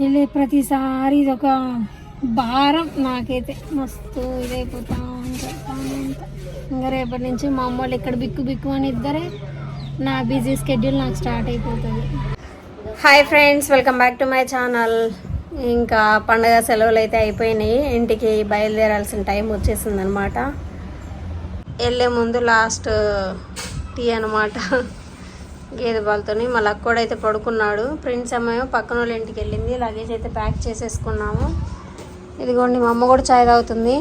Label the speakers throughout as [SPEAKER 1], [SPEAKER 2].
[SPEAKER 1] వెళ్ళే ప్రతిసారి ఇది ఒక భారం నాకైతే. మస్తు ఇదైపోతా ఉంటుంది ఇంకా రేపటి నుంచి మా అమ్మ వాళ్ళు ఇక్కడ బిక్కు బిక్కు అని ఇద్దరే నా బిజీ స్కెడ్యూల్ నాకు స్టార్ట్ అయిపోతుంది. Hi friends welcome back to my channel. ఇంకా పండగ సెలవులు అయితే అయిపోయినాయి. ఇంటికి బయలుదేరాల్సిన టైం వచ్చేసింది అనమాట వెళ్ళే ముందు లాస్ట్ టీ అనమాట గేదె పాలతోని మా లక్కోడు అయితే పడుకున్నాడు. ప్రిన్స్ అమ్మాయి పక్కన వాళ్ళ ఇంటికి వెళ్ళింది. లగేజ్ అయితే ప్యాక్ చేసేసుకున్నాము. ఇదిగోండి మా అమ్మ కూడా చాయ్ తాగుతుంది.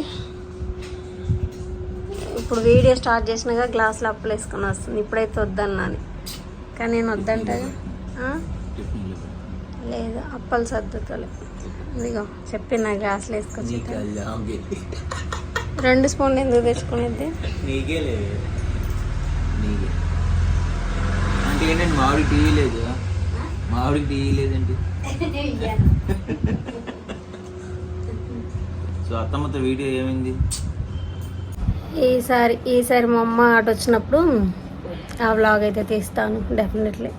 [SPEAKER 1] ఇప్పుడు వీడియో స్టార్ట్ చేసినాక గ్లాసులో అప్పులు వేసుకొని వస్తుంది. ఇప్పుడైతే వద్దన్నాను కానీ నేను వద్దంటే లేదు అప్పలు సర్దుతలే. ఇదిగో చెప్పిన గ్లాసులు వేసుకొచ్చి రెండు స్పూన్లు ఎందుకు తెచ్చుకునేది
[SPEAKER 2] నీకే లేదు నీకే అంటే ఏంటంటే మామిడికి టీవీ లేదు. మామిడికి టీవీ లేదండి. సో అత్తమ్మతో వీడియో ఏమైంది?
[SPEAKER 1] ఈసారి ఈసారి మా అమ్మ అటు వచ్చినప్పుడు ఆ వ్లాగ్ అయితే తీస్తాను డెఫినెట్లీ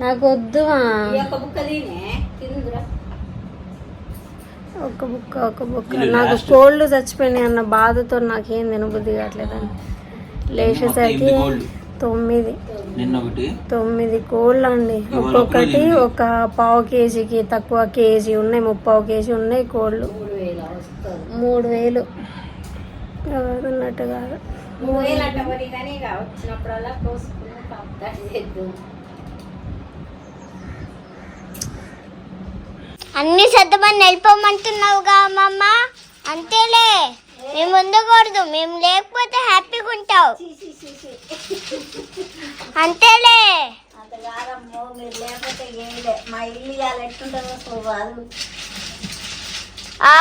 [SPEAKER 1] నాకు వద్దు ఆ. ఒక బుక్క ఒక బుక్క నాకు. కోల్డ్ చచ్చిపోయినాయి అన్న బాధతో నాకేం తినబుద్ధి కావట్లేదని లేచేసరికి
[SPEAKER 2] ఎనిమిది కోళ్ళు.
[SPEAKER 1] తొమ్మిది.
[SPEAKER 2] నిన్న ఒకటి
[SPEAKER 1] తొమ్మిది కోళ్ళు అండి ఒక్కొక్కటి
[SPEAKER 2] ఒకటి
[SPEAKER 1] ఒక పావు కేజీకి తక్కువ కేజీ ఉన్నాయి ముప్పావు కేజీ ఉన్నాయి కోళ్ళు. మూడు వేలు ఉన్నట్టు కాదు
[SPEAKER 3] అన్ని సర్దమని వెళ్ళిపోమంటున్నావుగా అమ్మమ్మ? అంతేలే. మేము ఉండకూడదు మేము లేకపోతే హ్యాపీగా ఉంటావు. అంతేలే.
[SPEAKER 4] అంతకాదమ్మో మీరు లేకపోతే ఏమిలే మా ఇల్లు ఇవాళ ఎట్టుంటుందో
[SPEAKER 3] ఆ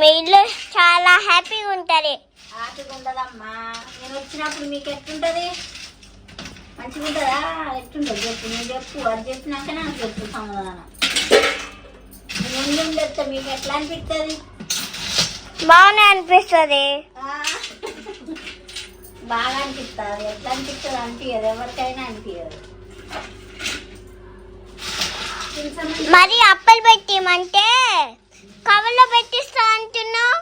[SPEAKER 3] మీ ఇల్లు చాలా హ్యాపీగా ఉంటుంది.
[SPEAKER 4] హ్యాపీగా ఉండదమ్మా. నేను వచ్చినప్పుడు మీకు ఎట్టుంటది మంచిగా ఉంటుందా ఎట్టుంటుంది చెప్పు నేను చెప్పు. అది చెప్పినాక నాకు చెప్పు సమాధానం. నేను మీకు ఎట్లా అనిపిస్తుంది
[SPEAKER 3] బాగానే అనిపిస్తుంది?
[SPEAKER 4] బాగా అనిపిస్తుంది. ఎట్లా అనిపిస్తుంది అనిపించదు ఎవరికైనా అనిపించదు
[SPEAKER 3] మరి అప్పలు పెట్టిమంటే కవర్లో పెట్టిస్తా అంటున్నావు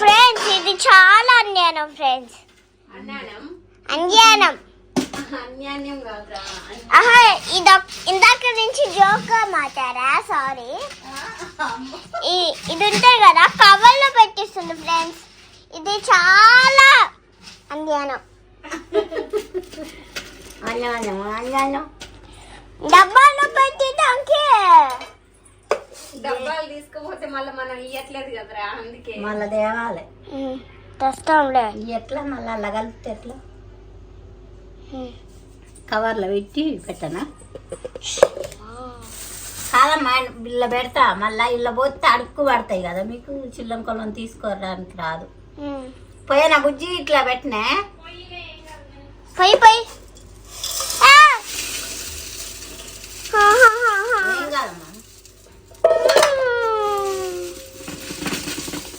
[SPEAKER 3] ఫ్రెండ్స్ ఇది చాలా అన్యాయం ఫ్రెండ్స్. అన్యాయం? ఆహా ఇది ఇందాక నుంచి జోక్ మాట్లాడా? సారీ ఇది ఉంటాయి కదా కవర్లో పెట్టిస్తుంది ఫ్రెండ్స్ ఇది చాలా
[SPEAKER 4] అన్యాన్యం
[SPEAKER 3] డబ్బాలో పెట్టడానికి
[SPEAKER 1] డబ్బాలు తీసుకుపోతే మళ్ళీ మనం ఇయ్యట్లేదు కదరా అందుకే.
[SPEAKER 4] మళ్ళా ఎట్లా మళ్ళీ అలా కలిపితే ఎట్లా? కవర్లో పెట్టి పెట్టనా? కాదమ్మా ఇళ్ళ పెడతా మళ్ళా ఇళ్ళ పోతే అడుక్కు పడతాయి కదా మీకు చిల్లం కొలం తీసుకోవడానికి రాదు. పోయినా బుజ్జి ఇట్లా పెట్టినా?
[SPEAKER 3] పోయి పోయి.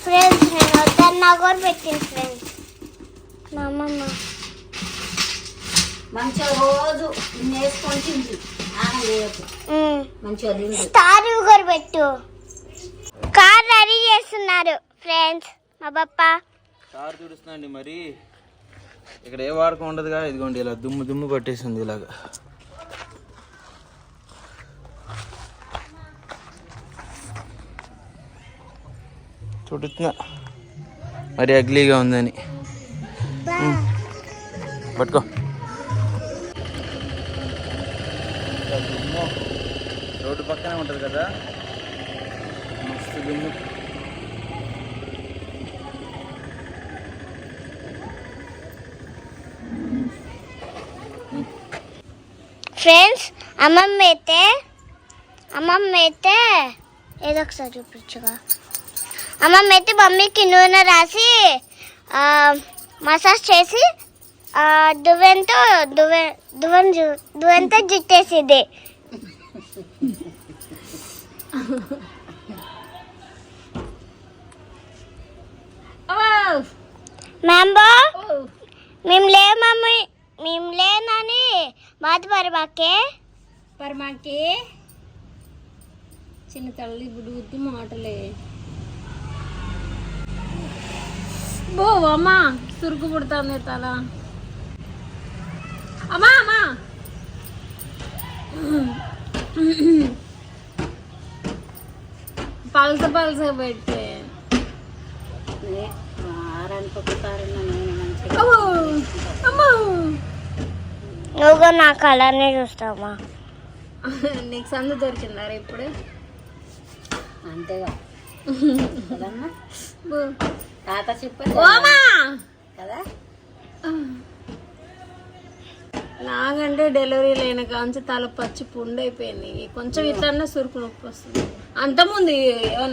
[SPEAKER 3] ఫ్రెండ్స్ నేను వద్దన్నా కూడా పెట్టింది ఫ్రెండ్స్ మా అమ్మమ్మ.
[SPEAKER 4] మంచిగా రోజు వేసుకొని ఆనం చేయకు మంచిగా తింది
[SPEAKER 3] స్టార్ కూడా పెట్టు. కార్ రెడీ చేస్తున్నారు ఫ్రెండ్స్. మా పప్ప.
[SPEAKER 2] కారు తుడుస్తుందండి మరి. ఇక్కడ ఏ వాడకం ఉండదుగా? ఇదిగోండి ఇలా దుమ్ము దుమ్ము పట్టేసింది ఇలాగా. తుడుతున్నా మరి అగ్లీగా ఉందని. పట్టుకో. పక్కనే ఉంటుంది కదా? మస్తు దుమ్ము.
[SPEAKER 3] ఫ్రెండ్స్ అమ్మమ్మ అయితే అమ్మమ్మ అయితే ఏదో ఒకసారి చూపించుగా అమ్మమ్మ అయితే మమ్మీకి నూనె రాసి మసాజ్ చేసి దువ్వెంతో దువ్వె దువ్వెన దువ్వెంతో జుట్టేసింది. మ్యాంబో మేము లే మమ్మీ మేము లేనని
[SPEAKER 1] పరమాకి. చిన్న తల్లి బుద్ధి మాటలే. బో అమ్మా సురుకు పుడుతుంది తల. అమ్మా అమ్మా. పలస పలస పెట్టే
[SPEAKER 4] వారానికి ఒకసారి
[SPEAKER 3] నువ్వు నా కలర్ని చూస్తావా?
[SPEAKER 1] నీకు సందు దొరికిందారా ఇప్పుడు?
[SPEAKER 4] అంతేగా. తాత చెప్పారు
[SPEAKER 1] ఓమా!
[SPEAKER 4] కదా?
[SPEAKER 1] నాకంటే డెలివరీ లేని కాంచి తల పచ్చి పుండు అయిపోయింది కొంచెం ఇట్లన్నా సురుకు నొప్పి వస్తుంది. అంతకుముందు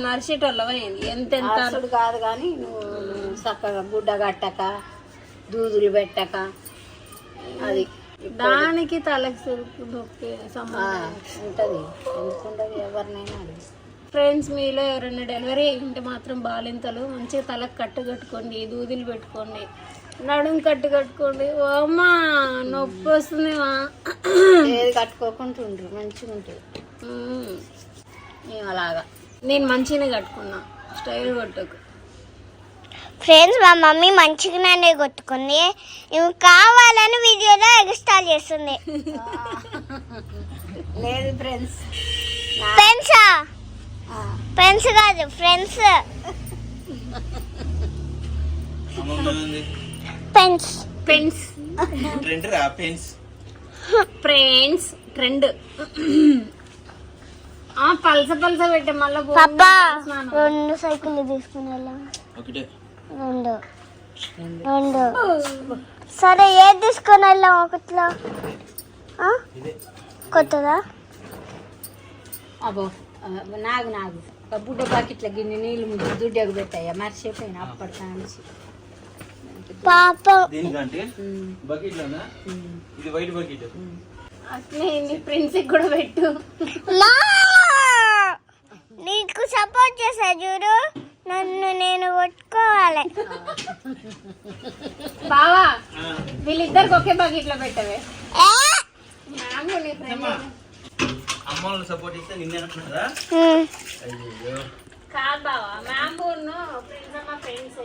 [SPEAKER 1] నరిచేటోళ్ళవా ఏంది ఎంత ఎంత
[SPEAKER 4] అసలు కాదు కానీ నువ్వు చక్కగా గుడ్డ కట్టక దూదులు పెట్టక అది
[SPEAKER 1] దానికి తలకి సురుకు నొప్పి
[SPEAKER 4] ఉంటది. ఎందుకుంటది ఎవరినైనా అది.
[SPEAKER 1] ఫ్రెండ్స్ మీలో ఎవరైనా డెలివరీ ఉంటే మాత్రం బాలింతలు మంచిగా తలకు కట్టు కట్టుకోండి దూదులు పెట్టుకోండి నడుము కట్టు కట్టుకోండి. ఓ అమ్మా నొప్పి వస్తుంది మా
[SPEAKER 4] ఏది కట్టుకోకుండా ఉండరు మంచిగా ఉంటుంది అలాగా
[SPEAKER 1] నేను మంచిగానే కట్టుకున్నా. స్టైల్ కొట్టుకు.
[SPEAKER 3] ఫ్రెండ్స్ మా మమ్మీ మంచిగానే కొట్టుకుంది. ఇవి కావాలని వీడియోలో ఎక్స్ట్రా చేస్తుంది.
[SPEAKER 4] లేదు ఫ్రెండ్స్.
[SPEAKER 3] ఫ్రెండ్సా ఫ్రెండ్స్ కాదు ఫ్రెండ్స్. Friends
[SPEAKER 1] pens.
[SPEAKER 2] ట్రెండ్ రా పెన్స్.
[SPEAKER 1] Friends trend. ఆ పలస పలస పెట్టే మళ్ళీ
[SPEAKER 3] పాపా రెండు సైకిల్ తీసుకుని వెళ్ళాం.
[SPEAKER 2] ఒకటే.
[SPEAKER 3] రెండు. రెండు. సరే ఏది తీసుకొని వెళ్ళాం ఒకటిలో? ఆ?
[SPEAKER 2] ఇదే.
[SPEAKER 3] కొత్తదా?
[SPEAKER 4] అబ్బో నాగు నాగు. ఒక బుడ్డ బకెట్ల గిన్నె నీళ్ళు ముందు దుడ్డకు పెట్టాయా మర్చిపోయినా అప్పటి కాంచి
[SPEAKER 3] పాప.
[SPEAKER 2] దీనికంటే?
[SPEAKER 4] ఉమ్,
[SPEAKER 2] బకెట్ లోనా
[SPEAKER 4] ఉమ్,
[SPEAKER 2] ఇది వైట్ బకెట్.
[SPEAKER 1] అట్లే నీ ప్రిన్స్ కూడా పెట్టు.
[SPEAKER 3] సపోర్ట్ చేసా చూడు. నన్ను నేను కొట్టుకోవాలి.
[SPEAKER 1] బావా వీళ్ళిద్దరికి ఒకే బకెట్లో పెట్టవే.
[SPEAKER 3] ఏ?
[SPEAKER 1] మ్యామ్ నీ ఫ్రెండ్
[SPEAKER 2] అమ్మ వాళ్ళు సపోర్ట్ ఇస్తే నిన్నే అనుకుంటారా?
[SPEAKER 1] కాదు బావా మ్యామ్ ప్రిన్స్ అమ్మ ఫ్రెండ్స్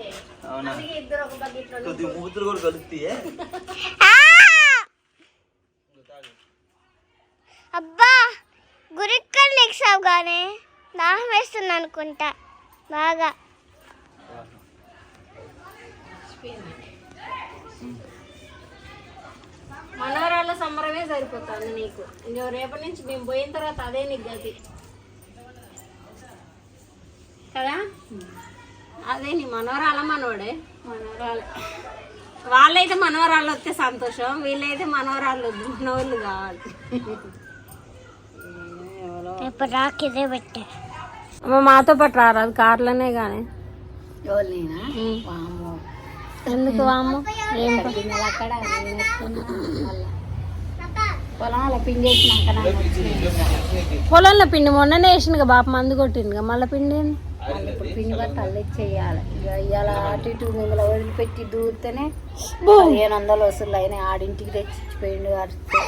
[SPEAKER 2] అవునా?
[SPEAKER 1] అందుకే ఇద్దరు ఒక బకెట్లో
[SPEAKER 2] కొద్ది మూతులు కూడా కలుపుతాయే
[SPEAKER 3] ఆ! అబ్బా గురిక్కలు లెక్సావు గానే దాహం వేస్తుంది అనుకుంటా బాగా.
[SPEAKER 1] మనవరాళ్ళ సంబరమే సరిపోతుంది నీకు. ఇంకా రేపటి నుంచి మేము పోయిన తర్వాత అదే నీకు గతి. కదా? అదే నీ మనవరాల మనోడే మనవరాలు వాళ్ళైతే మనవరాళ్ళు వస్తే సంతోషం వీళ్ళైతే మనవరాళ్ళు వద్దు మనవాళ్ళు కావాలి.
[SPEAKER 3] ఇప్పుడు రాకిదే పెట్టే.
[SPEAKER 1] అమ్మ మాతో పాటు రారాదు కార్లోనే కానీ. ఎందుకు వాము ఏం
[SPEAKER 4] అక్కడ. పొలంలో
[SPEAKER 1] పిండి మొన్ననే వేసింది బాప మందు కొట్టింది మళ్ళీ పిండి
[SPEAKER 4] పిండి బట్టి అల్లే చేయాలి. ఇక ఇవాళ అటు ఇటు మిమ్మల్ని వదిలిపెట్టి దూరితేనే పదిహేను వందలు వసూలు అయినాయి. ఆడింటికి తెచ్చిచ్చిపోయిండు అడితే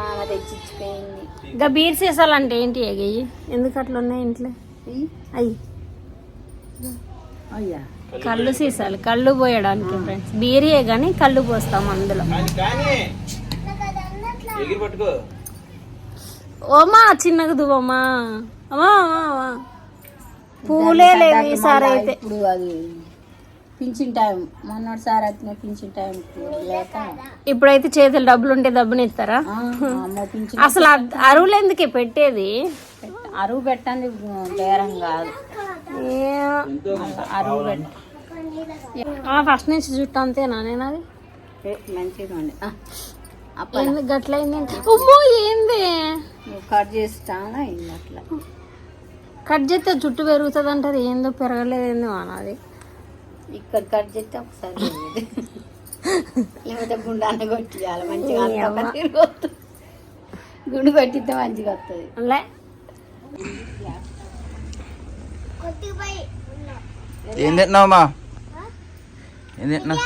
[SPEAKER 4] ఆమె తెచ్చిచ్చిపోయింది.
[SPEAKER 1] ఇంకా బీర్ సీసాలు అంటే ఏంటి ఎగయ్యి ఎందుకు అట్లా ఉన్నాయి ఇంట్లో. అయ్యి.
[SPEAKER 4] అయ్యా.
[SPEAKER 1] కళ్ళు సీసాలు కళ్ళు పోయడానికి ఫ్రెండ్స్ బీరియే కానీ కళ్ళు పోస్తాం అందులో. ఓమా చిన్నగా దువ్వమ్మా అమ్మా. పూలే లేవు ఈసారి అయితే.
[SPEAKER 4] ఇప్పుడు అది పింఛన్ టైం. మొన్నటిసారి వచ్చిన పింఛన్ టైం లేక.
[SPEAKER 1] ఇప్పుడైతే చేతులు డబ్బులు ఉంటే డబ్బుని ఇస్తారా? అసలు అరువులు ఎందుకే పెట్టేది?
[SPEAKER 4] అరువు పెట్టండి బేరం కాదు.
[SPEAKER 1] ఏ-
[SPEAKER 4] అరువు పెట్ట
[SPEAKER 1] ఆ, ఫస్ట్ నుంచి జుట్టు అంతేనా నేను అది?
[SPEAKER 4] మంచిగా ఉండి
[SPEAKER 1] ఎందుకు గట్లయింది ఉమ్మో ఏంది?
[SPEAKER 4] కట్ చేస్తాను అయింది అట్లా?
[SPEAKER 1] కట్ చేస్తే జుట్టు పెరుగుతుంది అంటారు ఏందో పెరగలేదు ఏందో అన్నది
[SPEAKER 4] ఇక్కడ కట్ చేస్తే ఒకసారి. లేకపోతే గుండాన్ని కొట్టియాలి మంచిగా. గుండు కొట్టిస్తే మంచిగా వస్తుంది
[SPEAKER 2] ఏం తింటున్నావమ్మా ఏం తింటున్నావు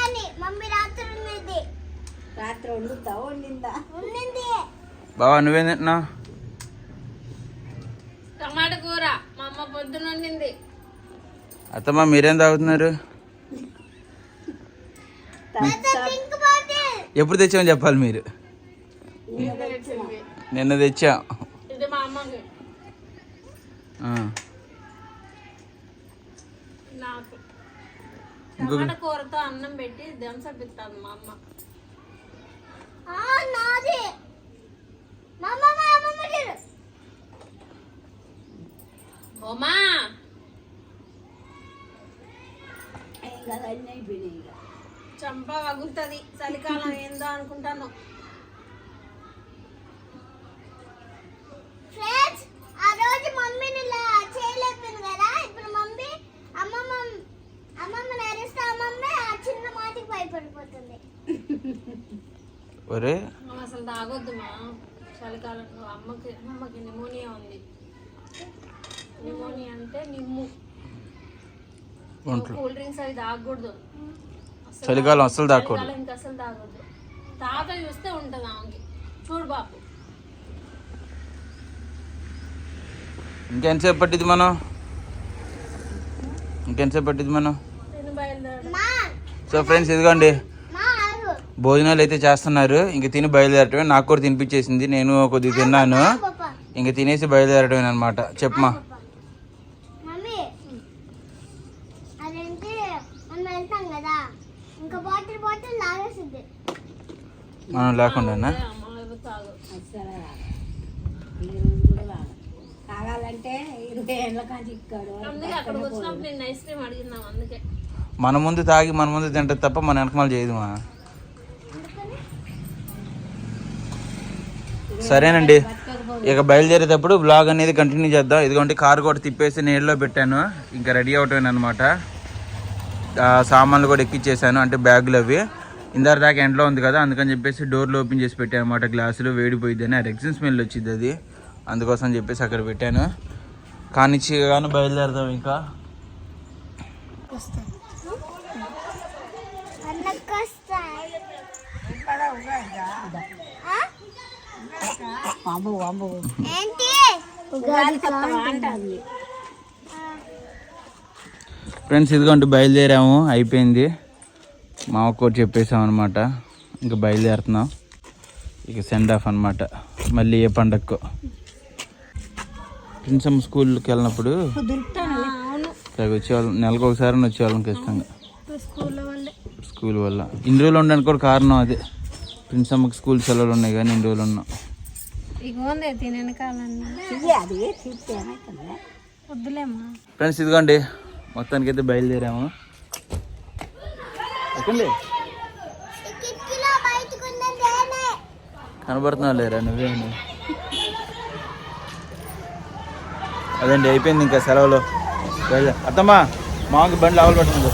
[SPEAKER 3] రాత్రి
[SPEAKER 4] వండుతా వండిందా?
[SPEAKER 2] బావా నువ్వేం తింటున్నావు
[SPEAKER 1] టమాటా కూర. మా అమ్మ పొద్దున వండింది.
[SPEAKER 2] అత్తమ్మ మీరేం తాగుతున్నారు? ఎప్పుడు తెచ్చామని చెప్పాలి మీరు? నిన్న తెచ్చా.
[SPEAKER 1] ఇది మా అమ్మకి.
[SPEAKER 2] ఆ.
[SPEAKER 1] నాకు.
[SPEAKER 2] ఇంకొక
[SPEAKER 1] టమాటా కూరతో అన్నం పెట్టి అమ్మ.
[SPEAKER 3] నాది. మా అమ్మ.
[SPEAKER 1] ఓమా.
[SPEAKER 4] అయిపోయినాయి
[SPEAKER 1] చంప వగులుతుంది. చలికాలం ఏందో అనుకుంటాను.
[SPEAKER 3] ఫ్రెండ్స్ ఆ రోజు మమ్మీని ఇలా చేయలేకపోయింది కదా? ఇప్పుడు మమ్మీ అమ్మమ్మ అమ్మమ్మ నరిస్తే అమ్మమ్మ ఆ చిన్న మాటకి భయపడిపోతుంది.
[SPEAKER 2] ఒరే.
[SPEAKER 1] మనం అసలు తాగొద్దు మా. చలికాలంలో అమ్మకి అమ్మకి నిమోనియా ఉంది. నిమోనియా అంటే నిమ్ము. కూల్ డ్రింక్స్ అవి తాగకూడదు.
[SPEAKER 2] చలికాలం
[SPEAKER 1] ఇంకా అసలు తాగొద్దు. తాత చూస్తే ఉంటుంది ఆమెకి. చూడు బాపు.
[SPEAKER 2] ఇంకెంతసేపు పట్టింది మనం? ఇంకెంతసేపు పట్టింది మనం
[SPEAKER 1] నేను
[SPEAKER 2] సో ఫ్రెండ్స్ ఇదిగోండి. భోజనాలు అయితే చేస్తున్నారు. ఇంక తిని బయలుదేరటమే. నాకు కూడా తినిపించేసింది. నేను కొద్దిగా తిన్నాను. ఇంక తినేసి బయలుదేరటమే అనమాట చెప్పమా
[SPEAKER 3] మమ్మీ అదేంటి మనం వెళ్తాం కదా ఇంకా బాటిల్ బాటిల్ లాగేసింది.
[SPEAKER 2] మనం లేకుండానా
[SPEAKER 1] అమ్మ ఏదో తాగు.
[SPEAKER 4] అసలు ఈ రోజు కూడా రాదు తాగాలంటే ఇరవై ఏళ్ళ కాంచి ఇక్కాడు
[SPEAKER 1] అందుకే అక్కడికి వచ్చినప్పుడు నేను ఐస్ క్రీమ్ అడిగినాం అందుకే.
[SPEAKER 2] మన ముందు తాగి మన ముందు తింటే తప్ప మన వెనకమాల చేయదుమా? సరేనండి. ఇక బయలుదేరేటప్పుడు బ్లాగ్ అనేది కంటిన్యూ చేద్దాం. ఇదిగోండి కారు కూడా తిప్పేసి నీళ్ళలో పెట్టాను. ఇంకా రెడీ అవటమే అనమాట సామాన్లు కూడా ఎక్కిచ్చేసాను. అంటే బ్యాగులు అవి. ఇందాక దాకా ఎండలో ఉంది కదా అందుకని చెప్పేసి డోర్లు ఓపెన్ చేసి పెట్టాను అనమాట గ్లాసులు వేడిపోయిద్దని ఆ రెక్సిన్ స్మెల్ వచ్చింది అది. అందుకోసం చెప్పేసి అక్కడ పెట్టాను. కానిచ్చి కానీ బయలుదేరదాం ఇంకా.
[SPEAKER 3] ఏంటి?
[SPEAKER 2] ఫ్రెండ్స్ ఇదిగోండి బయలుదేరాము. అయిపోయింది. మా కూడా చెప్పేసాం అనమాట ఇంకా బయలుదేరుతున్నాం. ఇక సెండ్ ఆఫ్ అనమాట మళ్ళీ ఏ పండగకో ప్రిన్సమ్ స్కూల్కి వెళ్ళినప్పుడు
[SPEAKER 1] అవును.
[SPEAKER 2] ఇక్కడికి వచ్చేవాళ్ళం. నెలకు ఒకసారి వచ్చేవాళ్ళం ఖచ్చితంగా. స్కూల్ వల్ల. ఇన్ని రోజులు ఉండడానికి కూడా కారణం అదే. ప్రిన్సమ్మకి స్కూల్ సెలవులు ఉన్నాయి కానీ ఇన్ని రోజులు ఉన్నాం. ఫ్రెండ్స్ ఇదిగోండి. మొత్తానికి అయితే బయలుదేరాము. ఎక్కండి. కనబడుతున్నావు లేరా నువ్వేమి అదండి అయిపోయింది ఇంకా సెలవులు. అత్తమ్మా మాకు బండి లావలు పట్టుకుంది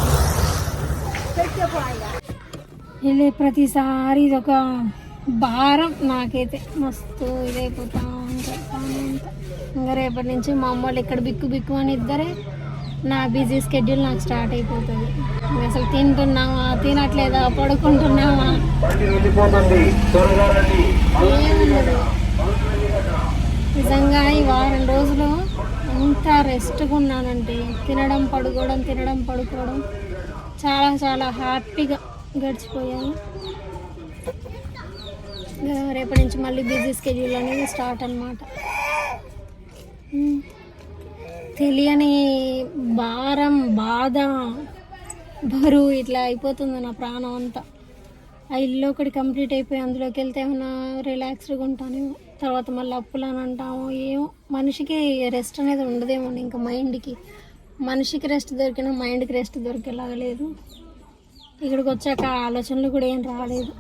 [SPEAKER 1] వెళ్ళే ప్రతిసారి ఇది ఒక భారం నాకైతే. మస్తు ఇదైపోతా ఉంటా ఇంకా రేపటి నుంచి మా అమ్మ వాళ్ళు ఇక్కడ బిక్కు బిక్కు అని ఇద్దరే నా బిజీ స్కెడ్యూల్ నాకు స్టార్ట్ అయిపోతుంది. అసలు తింటున్నావా? తినట్లేదా? పడుకుంటున్నావా? నిజంగా ఈ వారం రోజులు ఎంత రెస్ట్గా ఉన్నానంటే తినడం పడుకోవడం తినడం పడుకోవడం చాలా చాలా హ్యాపీగా గడిచిపోయాను. రేపటి నుంచి మళ్ళీ బిజీ స్కెడ్యూల్ అనేది స్టార్ట్ అనమాట తెలియని భారం బాధ బరువు ఇట్లా అయిపోతుంది నా ప్రాణం అంతా. ఆ ఇల్లు ఒకటి కంప్లీట్ అయిపోయి అందులోకి వెళ్తే ఏమైనా రిలాక్స్డ్గా ఉంటానేమో తర్వాత మళ్ళీ అప్పులు అని అంటాము ఏమో. మనిషికి రెస్ట్ అనేది ఉండదేమో ఇంకా మైండ్కి మనిషికి రెస్ట్ దొరికిన మైండ్కి రెస్ట్ దొరికేలాగా లేదు. ఇక్కడికి వచ్చాక ఆలోచనలు కూడా ఏం రాలేదు.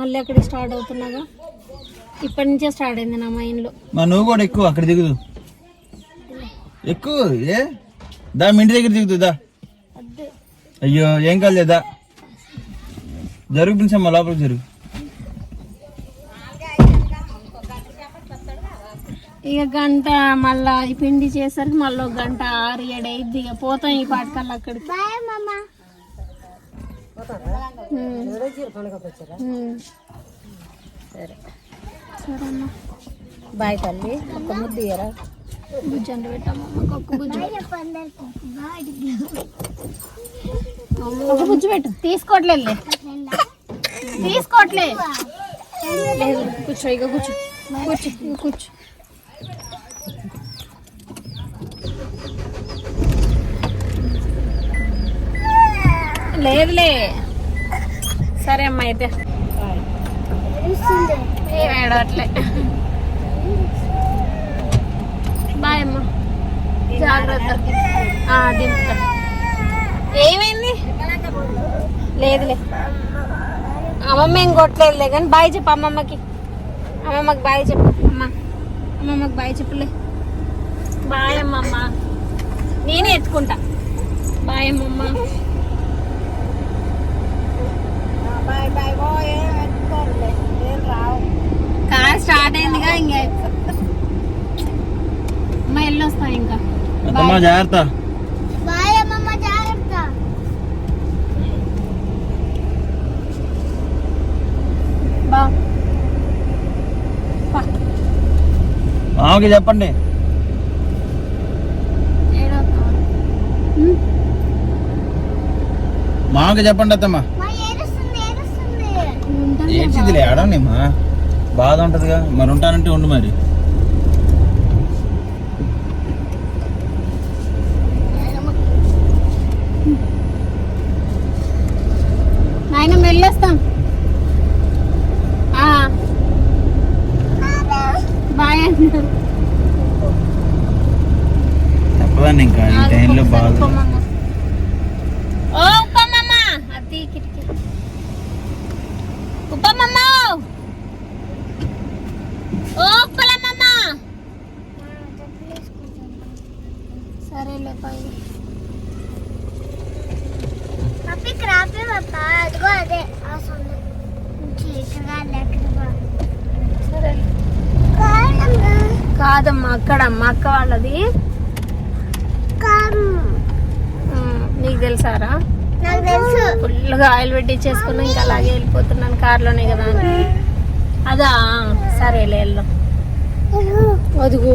[SPEAKER 1] మళ్ళీ అక్కడ స్టార్ట్ అవుతున్నాగా. ఇప్పటి నుంచే స్టార్ట్ అయింది నా మైండ్లో
[SPEAKER 2] మా నువ్వు కూడా ఎక్కువ అక్కడ దిగుదు. ఎక్కువ ఏ? దా మీ ఇంటి దగ్గర దిగుతుందా అయ్యో ఏం కాలేదా జరుగు ప్రిన్సమ్మ లోపలికి జరుగు.
[SPEAKER 1] ఇక గంట మళ్ళా ఈ పిండి చేసరికి మళ్ళీ ఒక గంట ఆరు ఏడు అయింది ఇక పోతాం ఈ పాటకల్లా అక్కడికి. ఉమ్. సరే.
[SPEAKER 4] బాయ్ తల్లి. ఒక ముద్దు ఇయ్యరా?
[SPEAKER 1] బుజ్జి అంటే పెట్టమ్మా ఒక్క బుజ్జి ఒక బుజ్జి పెట్టు. తీసుకోవట్లేదు తీసుకోవట్లే. లేదు కూర్చో ఇక కూర్చో. కూర్చో కూర్చో. లేదులే. సరే అమ్మా అయితే. ఏడవట్లే. బాయ్ అమ్మ. జాగ్రత్త. దింపుతా. ఏమైంది? లేదులే. అమ్మమ్మ ఏం కొట్టలేదులే కానీ బాయ్ చెప్పు అమ్మమ్మకి. అమ్మమ్మకి బాయ్ చెప్పు. అమ్మ అమ్మమ్మకి బాయ్ చెప్పులే. బాయ్ అమ్మమ్మ నేనే ఎత్తుకుంటా. బాయ్ అమ్మమ్మ
[SPEAKER 4] బాయ్ బాయ్ బాయ్. ఎత్తుకోలే రావు
[SPEAKER 1] కార్ స్టార్ట్ అయిందిగా ఇంకా అమ్మ వెళ్ళొస్తా ఇంకా
[SPEAKER 2] అత్తమ్మ జాగ్రత్త. మామకి చెప్పండి. మామకి చెప్పండి అత్తమ్మ. ఏడ్చిదిలే ఆడనిమ్మా బాధ ఉంటదిగా. మరి ఉంటానంటే ఉండు మరి
[SPEAKER 1] నాయన వెళ్ళొస్తాం ఆ. బాయ్ అన్న
[SPEAKER 2] చెప్పదండి ఇంకా ఈ టైంలో బాధ
[SPEAKER 1] ఉప్పమ్మమ్మ. ఓ ఉప్పమ్మమ్మ అది కిటికీ ఉప్పమ్మమ్మ ఓ ఉప్పలమ్మమ్మ సరేలే పై
[SPEAKER 3] పప్పి క్రాపే పప్ప అదిగో అదే ఆ సొంత చీకగా లేకుండా
[SPEAKER 1] సరేలే కాదమ్మా అక్కడ అక్క వాళ్ళది. నీకు తెలుసారా? ఫుల్గా ఆయిల్ పెట్టించేసుకున్నా ఇంకా అలాగే వెళ్ళిపోతున్నాను కార్లోనే కదా అదా? సరేలే వెళ్దాం. అదుగు.
[SPEAKER 3] క్రాపే